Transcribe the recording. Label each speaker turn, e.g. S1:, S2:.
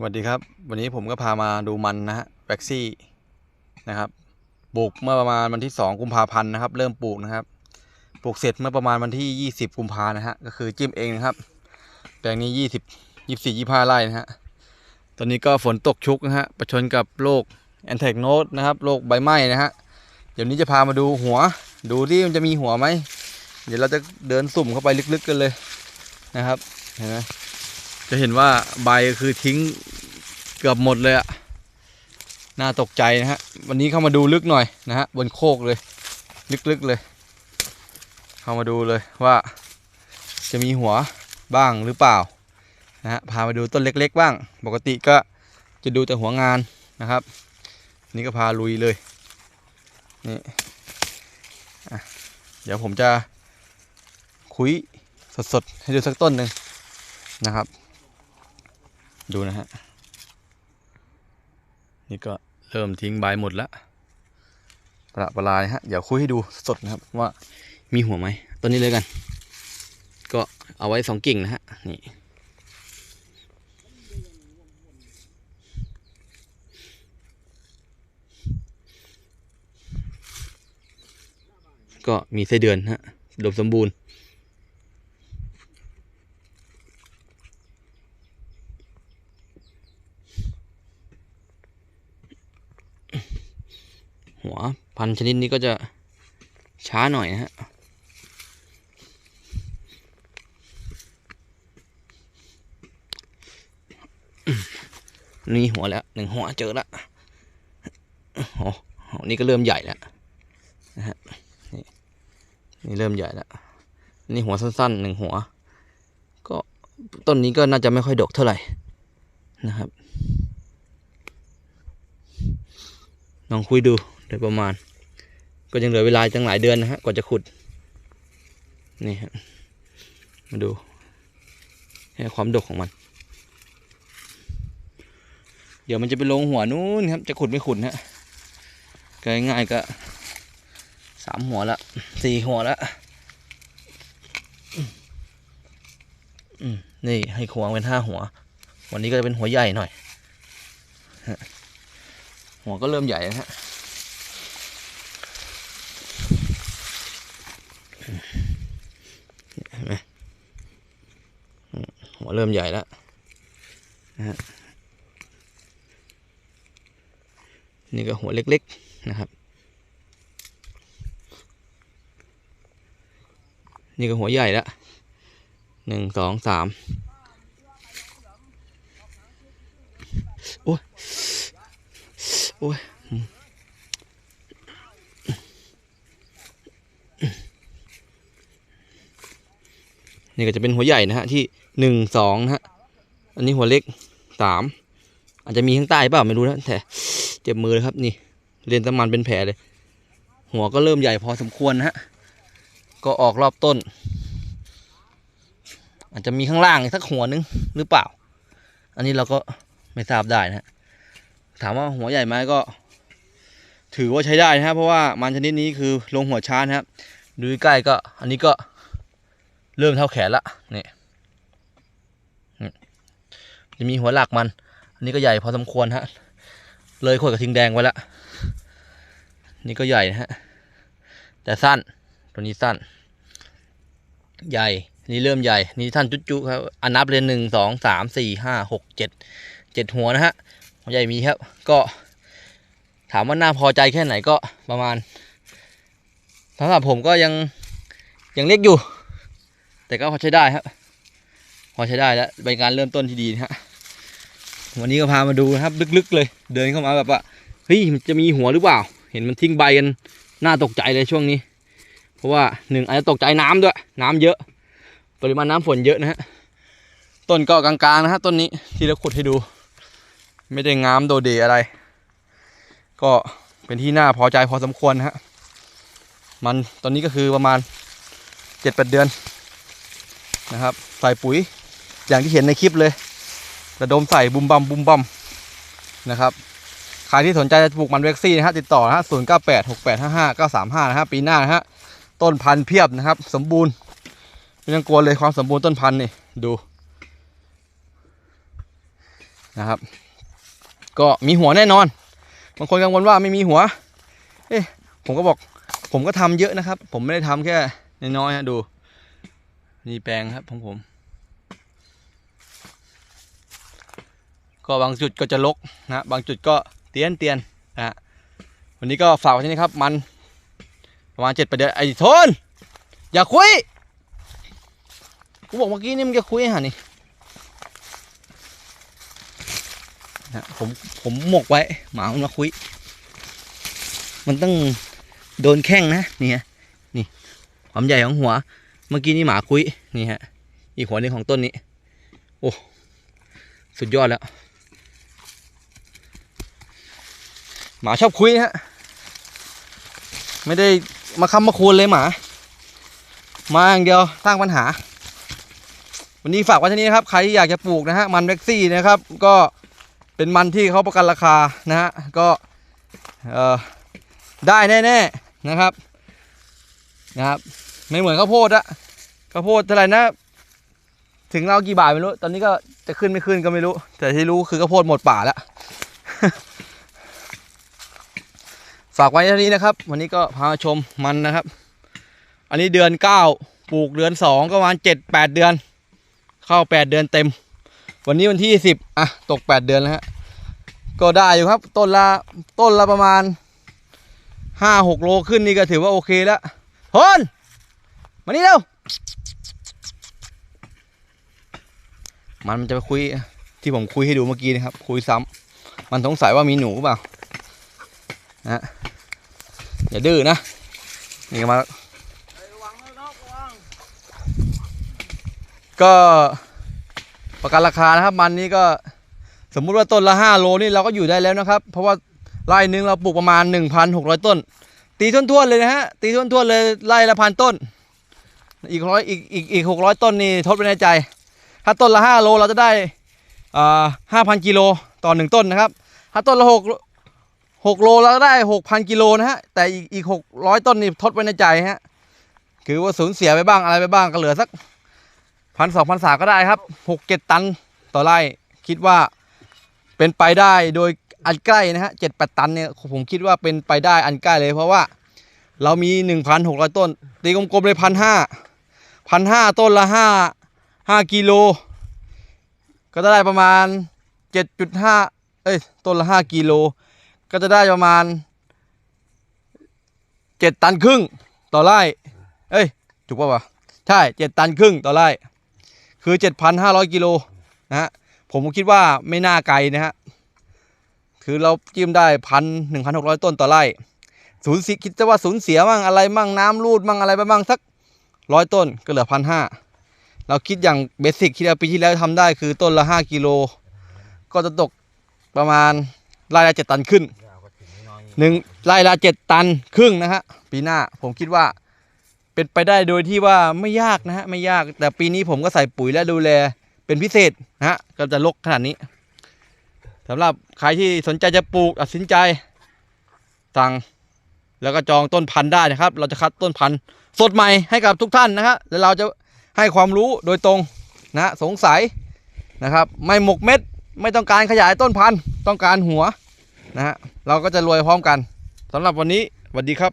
S1: สวัสดีครับ วันนี้ผมก็พามาดูมันนะฮะแว็กซี่นะครับปลูกเมื่อประมาณวันที่ 2 กุมภาพันธ์นะครับ เริ่มปลูกนะครับปลูกเสร็จเมื่อประมาณวันที่ 20 กุมภานะฮะก็คือจิ้มเองนะครับแปลงนี้ 20 24 25ไร่นะฮะตอนนี้ก็ฝนตกชุกนะฮะประชนกับโรคแอนแทกโนดนะครับโรคใบไหม้นะฮะเดี๋ยวนี้จะพามาดูหัว ดูที่มันจะมีหัวไหมเดี๋ยวเราจะเดินสุ่มเข้าไปลึกๆกันเลยนะครับเห็นไหม จะเห็นว่าใบคือทิ้งเกือบหมดเลยอะน่าตกใจนะฮะ วันนี้เข้ามาดูลึกหน่อยนะฮะบนโคกเลย ลึกๆเลย เข้ามาดูเลยว่า จะมีหัวบ้างหรือเปล่านะฮะพามาดูต้นเล็ก ๆ บ้าง ปกติก็จะดูแต่หัวงานนะครับ นี่ก็พาลุยเลยนี่เดี๋ยวผมจะคุยสดๆ ให้ดูสักต้นหนึ่งนะครับ ดูนะฮะ นี่ก็เริ่มทิ้งใบหมดแล้วประประหลาดนะฮะ เดี๋ยวคุยให้ดูสดนะครับ ว่ามีหัวไหมต้นนี้เลยกัน ก็เอาไว้สองกิ่งนะฮะ นี่ก็มีไส้เดือนฮะดมสมบูรณ์ หัวพันชนิดนี้ก็จะช้าหน่อยนะฮะนี่หัวแล้วหนึ่งหัวเจอแล้วโอ้โหนี่ก็เริ่มใหญ่แล้วนะฮะนี่นี่เริ่มใหญ่แล้วนี่หัวสั้นๆหนึ่งหัว ก็ต้นนี้ก็น่าจะไม่ค่อยดกเท่าไหร่นะครับลองคุยดู โดยประมาณ ก็ยังเหลือเวลาจังหลายเดือนนะฮะกว่าจะขุด นี่ฮะ มาดูให้ความดกของมัน เดี๋ยวมันจะไปลงหัวนู้นครับ จะขุดไม่ขุดนะก็ง่ายๆก็สามหัวละสี่หัวละนี่ให้ควงเป็นห้าหัว วันนี้ก็จะเป็นหัวใหญ่หน่อย หัวก็เริ่มใหญ่นะฮะ เห็นไหมอืม หัวเริ่มใหญ่แล้วนะฮะนี่ก็หัวเล็กๆนะครับ นี่ก็หัวใหญ่แล้วหนึ่งสองสามโอ้ยโอ้ยนี่ก็จะเป็นหัวใหญ่นะฮะที่ หนึ่งสองนะฮะ อันนี้หัวเล็กสามอาจจะมีข้างใต้เปล่าไม่รู้นะแต่เจ็บมือเลยครับนี่เรียนตะมันเป็นแผลเลย หัวก็เริ่มใหญ่พอสมควรนะฮะ ก็ออกรอบต้น อาจจะมีข้างล่างสักหัวนึงหรือเปล่า อันนี้เราก็ไม่ทราบได้นะฮะถามว่าหัวใหญ่ไหมก็ ถือว่าใช้ได้นะครับเพราะว่ามันชนิดนี้คือลงหัวช้านะครับดูใกล้ก็ อันนี้ก็เริ่มเท่าแขนละนี่อืม จะมีหัวหลักมัน อันนี้ก็ใหญ่พอสมควรฮะ เลยขวดกระทิงแดงไว้ละ นี่ก็ใหญ่นะฮะ แต่สั้น ตัวนี้สั้น ใหญ่ นี่เริ่มใหญ่ นี่ท่านจุ๊ๆครับอันนับเลยหนึ่งสองสามสี่ห้าหกเจ็ดเจ็ดหัวนะฮะหัวใหญ่มีครับ ก็ถามว่าน่าพอใจแค่ไหนก็ประมาณสำหรับผมก็ยังยังเล็กอยู่ แต่ก็พอใช้ได้ครับ พอใช้ได้แล้วเป็นการเริ่มต้นที่ดีนะฮะ วันนี้ก็พามาดูนะครับ ลึกๆเลย เดินเข้ามาแบบว่าเฮ้ยมันจะมีหัวหรือเปล่า เห็นมันทิ้งใบกันน่าตกใจเลยช่วงนี้ เพราะว่าหนึ่งอาจจะตกใจน้ำด้วย น้ำเยอะ ปริมาณน้ำฝนเยอะนะฮะต้นก็กลางๆนะฮะต้นนี้ที่เราขุดให้ดู ไม่ได้งามโดดเดอะไร ก็เป็นที่น่าพอใจพอสมควรนะฮะมันตอนนี้ก็คือประมาณเจ็ดแปดเดือนนะครับใส่ปุ๋ยอย่างที่เห็นในคลิปเลย ระดมใส่บุมบัมบุมบัมนะครับใครที่สนใจจะปลูกมันเวกซี่นะฮะติดต่อนะฮะศูนย์เก้าแปดหกแปดห้าห้าเก้าสามห้านะฮะปีหน้านะฮะต้นพันธุ์เพียบนะครับ สมบูรณ์ไม่ต้องกลัวเลยความสมบูรณ์ต้นพันธุ์นี่ดูนะครับ ก็มีหัวแน่นอน บางคนกังวลว่าไม่มีหัว เอ๊ะผมก็บอก ผมก็ทำเยอะนะครับ ผมไม่ได้ทำแค่น้อยๆฮะดู นี่แปลงครับของผม ก็บางจุดก็จะลกนะบางจุดก็เตียนเตียนนะวันนี้ก็ฝากไว้ที่นี่ครับ มันประมาณเจ็ดแปดเดือนไอ้ทนอย่าคุยกูบอกเมื่อกี้นี่มึงจะคุยหานี่นะผมผมหมกไว้หมามันมาคุย มันต้องโดนแข้งนะนี่ฮะนี่ความใหญ่ของหัว เมื่อกี้นี่หมาคุยนี่ฮะอีกหัวหนึงของต้นนี้ โอ้ สุดยอดแล้ว หมาชอบคุยฮะ ไม่ได้มาคำมาคูนเลยหมา มาอย่างเดียวสร้างปัญหา วันนี้ฝากไว้ที่นี้นะครับ ใครที่อยากจะปลูกนะฮะ มันแบ็กซี่นะครับ ก็เป็นมันที่เขาประกันราคานะฮะ ก็ได้แน่ๆนะครับ นะครับ ไม่เหมือนข้าวโพดอะข้าวโพดเท่าไหร่นะ ถึงเรากี่บาทไม่รู้ ตอนนี้ก็จะขึ้นไม่ขึ้นก็ไม่รู้ แต่ที่รู้คือข้าวโพดหมดป่าแล้ว ฝากไว้เท่านี้นะครับ วันนี้ก็พามาชมมันนะครับ อันนี้เดือนเก้าปลูกเดือนสองก็ประมาณเจ็ดแปดเดือน เข้าแปดเดือนเต็ม วันนี้วันที่สิบอะตกแปดเดือนแล้วฮะก็ได้อยู่ครับ ต้นละต้นละประมาณห้าหกโลขึ้นนี่ก็ถือว่าโอเคแล้วพนมานี่เร็วมันมันจะไปคุยที่ผมคุยให้ดูเมื่อกี้นะครับ คุยซ้ำมันสงสัยว่ามีหนูเปล่านะ อย่าดื้อนะ นี่มา ก็ประกันราคานะครับ มันนี่ก็สมมุติว่าต้นละ 5 โลนี่เราก็อยู่ได้แล้วนะครับ เพราะว่าไร่หนึ่งเราปลูกประมาณ 1,600 ต้น ตีท่วนๆเลยนะฮะ ตีท่วนๆเลยไร่ละพันต้น อีกร้อยอีกอีกอีกหกร้อยต้นนี่ทดไว้ในใจ ถ้าต้นละ 5 โลเราจะได้อ่าห้าพันกิโลต่อหนึ่งต้นนะครับ ถ้าต้นละหก หกโลแล้วก็ได้หกพันกิโลนะฮะ แต่อีกอีกหกร้อยต้นนี่ทดไว้ในใจฮะ คือว่าสูญเสียไปบ้างอะไรไปบ้างก็เหลือสักพันสองพันสาก็ได้ครับหกเจ็ดตันต่อไร่คิดว่าเป็นไปได้โดยอันใกล้นะฮะเจ็ดแปดตันเนี่ยผมคิดว่าเป็นไปได้อันใกล้เลยเพราะว่าเรามีหนึ่งพันหกร้อยต้น ตีกลมๆเลยพันห้าพันห้าต้นละห้าห้ากิโล ก็จะได้ประมาณเจ็ดจุดห้าเอ้ย ต้นละห้ากิโล ก็จะได้ประมาณเจ็ดตันครึ่งต่อไร่ เอ้ยถูกป่าวะใช่เจ็ดตันครึ่งต่อไร่ คือเจ็ดพันห้าร้อยกิโลนะฮะผมคิดว่าไม่น่าไกลนะฮะคือเราจิ้มได้พันหนึ่งพันหกร้อยต้นต่อไร่ศูนย์สิคิดจะว่าศูนย์เสียมั่งอะไรมั่งน้ำรูดมั่งอะไรไปมั่งสักร้อยต้นก็เหลือพันห้าเราคิดอย่างเบสิกที่เราปีที่แล้วทำได้คือต้นละห้ากิโลก็จะตกประมาณ ไร่ละเจ็ดตันขึ้นหนึ่งไร่ละเจ็ดตันครึ่งนะฮะปีหน้าผมคิดว่าเป็นไปได้โดยที่ว่าไม่ยากนะฮะไม่ยากแต่ปีนี้ผมก็ใส่ปุ๋ยและดูแลเป็นพิเศษนะฮะก็จะลกขนาดนี้สำหรับใครที่สนใจจะปลูกตัดสินใจสั่งแล้วก็จองต้นพันธุ์ได้นะครับ เราจะคัดต้นพันธุ์สดใหม่ให้กับทุกท่านนะครับแล้วเราจะให้ความรู้โดยตรงนะฮะสงสัยนะครับ ไม่หมกเม็ด ไม่ต้องการขยายต้นพันธุ์ต้องการหัวนะฮะเราก็จะรวยพร้อมกันสำหรับวันนี้สวัสดีครับ